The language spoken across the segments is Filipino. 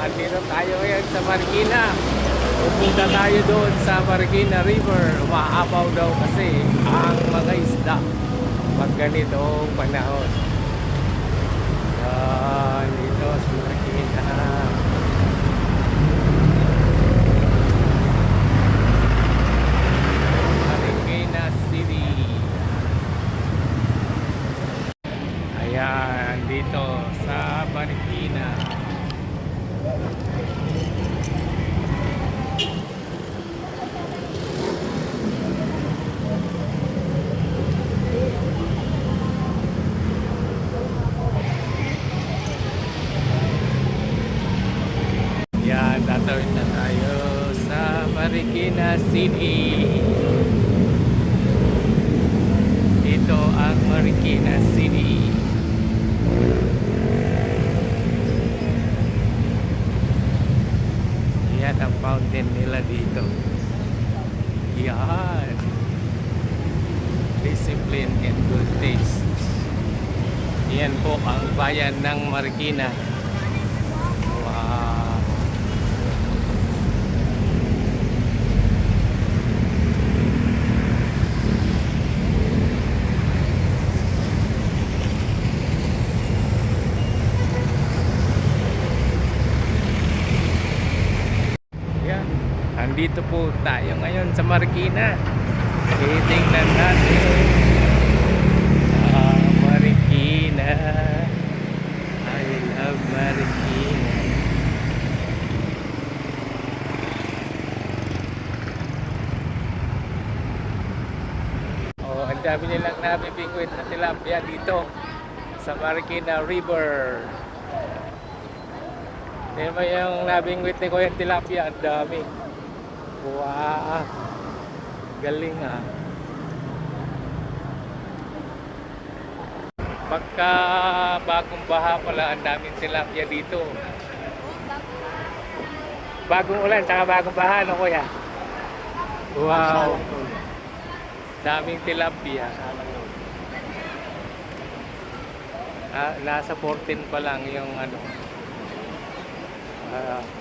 andito tayo ngayon sa Marikina. Pupunta tayo doon sa Marikina River. Umaapaw daw kasi ang mga isda pag ganitong panahon. Yan, dito sa Marikina. Marikina City. Ayan, dito sa Marikina. Tatawid na tayo sa Marikina City. Dito ang Marikina City. Yan ang fountain nila dito. Yan. Discipline and good taste. Yan po ang bayan ng Marikina. Wow. Yan. Andito po tayo ngayon sa Marikina. Titingnan natin. Ah, Marikina. I love Marikina. Oh, ang dami nilang nabibingwit na tilapia dito sa Marikina River. Yan ba yung nabingwit ni Kuya Tilapia? Ang dami. Wow. Galing ah. Pagka bagong baha pala, ang daming tilapia dito. Bagong ulan, tsaka bagong baha, no kuya? Wow. Daming tilapia. Ah, nasa 14 pa lang yung ano. Ah.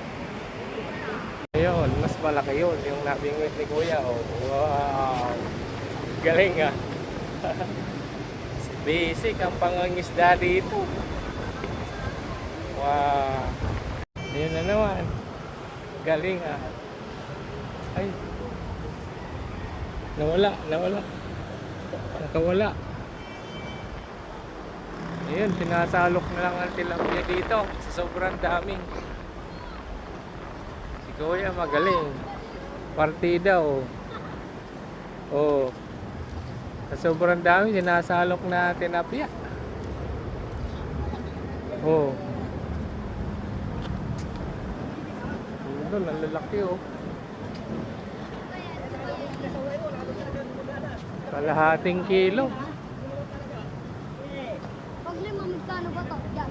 Ayun, mas malaki yun. Yung nabingwit ni Kuya. Oh. Wow. Galing ah. Basic ang pangangisda dito. Wow. Ayun na naman. Galing ah. Ay. Nawala, nawala. Nakawala. Ayun, pinasalok na lang ang tilapia dito sa sobrang daming. Kuya magaling. Partida oh. Oh. Sa sobrang dami, sinasalok na tilapia. Oh. Doon, ang lalaki oh. Kalahating kilo. Pag lima, magkano ba to? Yan.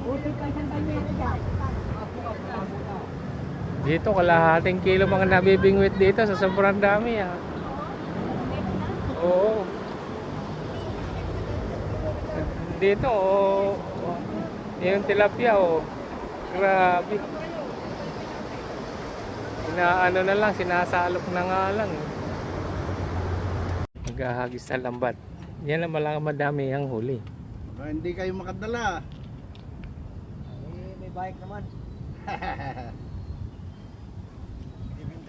Dito, kalahating kilo mga nabibingwit dito sa sobrang dami ah. Oo. Dito, oh, yung tilapia, oh. Grabe. Inaano na lang, sinasalok na nga lang. Naghahagis sa lambat. Yan naman lang madami ang huli. Baka hindi kayo makadala. Eh, may bike naman.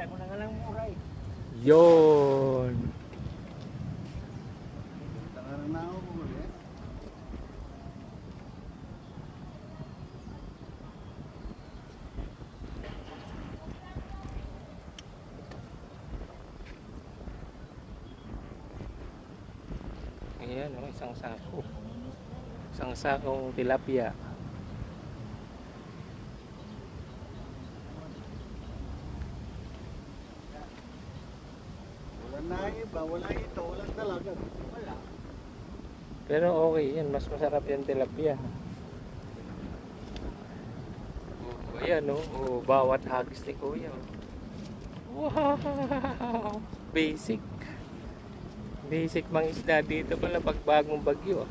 Ibinta ko na nga lang mura eh. Ako bumuli. Ayan, oh, isang sako. Isang sakong tilapia. Wala na iba, wala ito, walang dalaga. Wala. Pero okay yan, mas masarap yung tilapia. Oh, ayan oh, oh, bawat hagis ni Kuya. oh. Wow! Basic. Basic mang isda dito pala pag bagong bagyo.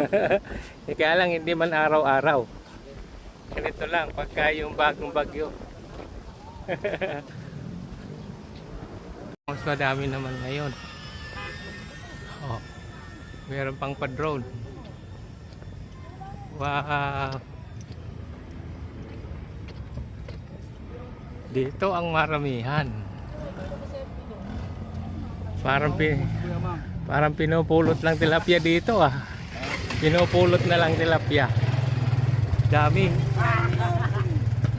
Kaya lang hindi man araw-araw. Ganito lang, pagka yung bagong bagyo. Madami naman ngayon. Oh, meron pang pa-drone. Wow. Dito ang maramihan. Parang pin parang pinupulot lang tilapia dito ah. Pinupulot na lang tilapia. Dami.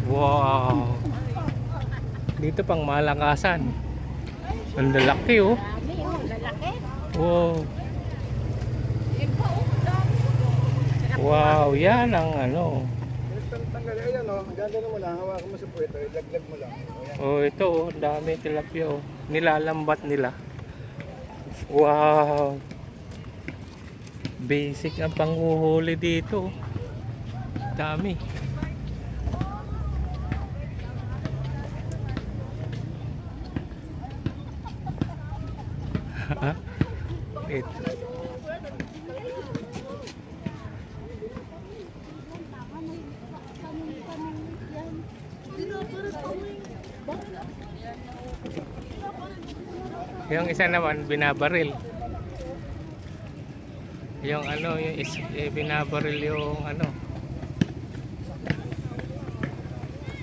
Wow. Dito pang malakasan. Ang lalaki oh. Dami oh, lalaki. Wow. Wow, yan ang ano. Tanggal, ayan o. Gagano mo lang, hawakan mo sa puwito, ilaglag mo lang. Oh, ito oh, dami tilapia oh. Nilalambat nila. Wow. Basic ang panghuhuli dito. oh. Dami. Ito. Yung isa naman binabaril. Yung ano, yung is, eh, binabaril yung ano.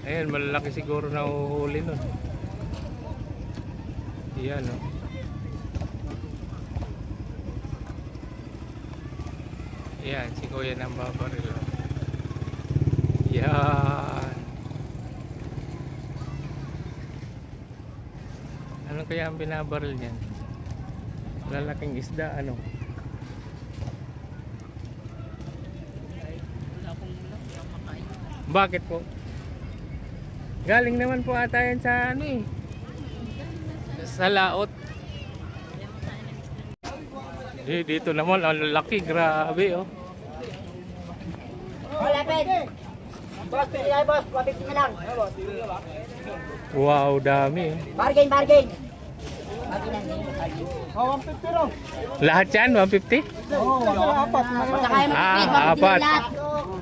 Ayun, malalaki siguro na uhuli nun. Yan, oh. Yan, si Kuya nang babaril. oh. Yan. Ano kaya ang binabaril niyan? Lalaking isda, ano? Bakit po? Galing naman po ata yan sa ano eh. Sa laot. Eh, dito naman, ang lalaki, grabe oh. Boss, pili tayo, boss. 150 na lang. Wow, dami. oh. Bargain, bargain. Oh, 150 lang. Lahat yan, 150? Oo, oh, apat. Basta Ah, tipid, 150 apat. na lahat.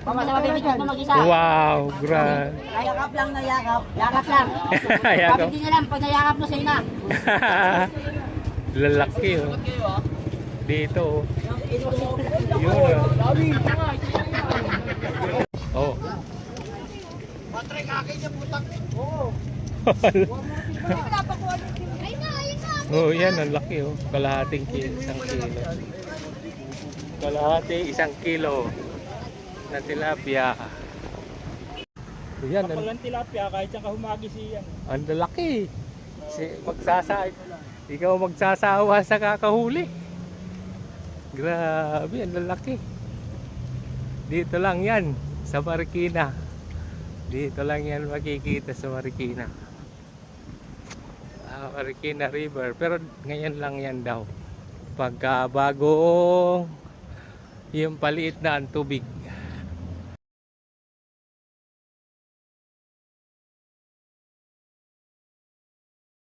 Pamasa mabibig mo mag-isa. Wow, grabe. Yakap lang na yakap. Yakap lang. Yakap. 150 na lang. Pag nayakap mo, sa'yo na. Lalaki oh. Dito oh. Yun oh. Oh. Ay na, ayun na. Oh, yan ang laki oh. Kalahating kilo, isang kilo. Kalahati, isang kilo na tilapia. Yan, ang, Kapag ang tilapia, kahit saan ka humagi siya. ang laki. Si, magsasa, ikaw magsasawa sa kakahuli. Grabe, ang lalaki. Dito lang yan, sa Marikina. Dito lang yan makikita sa Marikina. Ah, Marikina River. Pero ngayon lang yan daw. Pagka bagong yung paliit na ang tubig.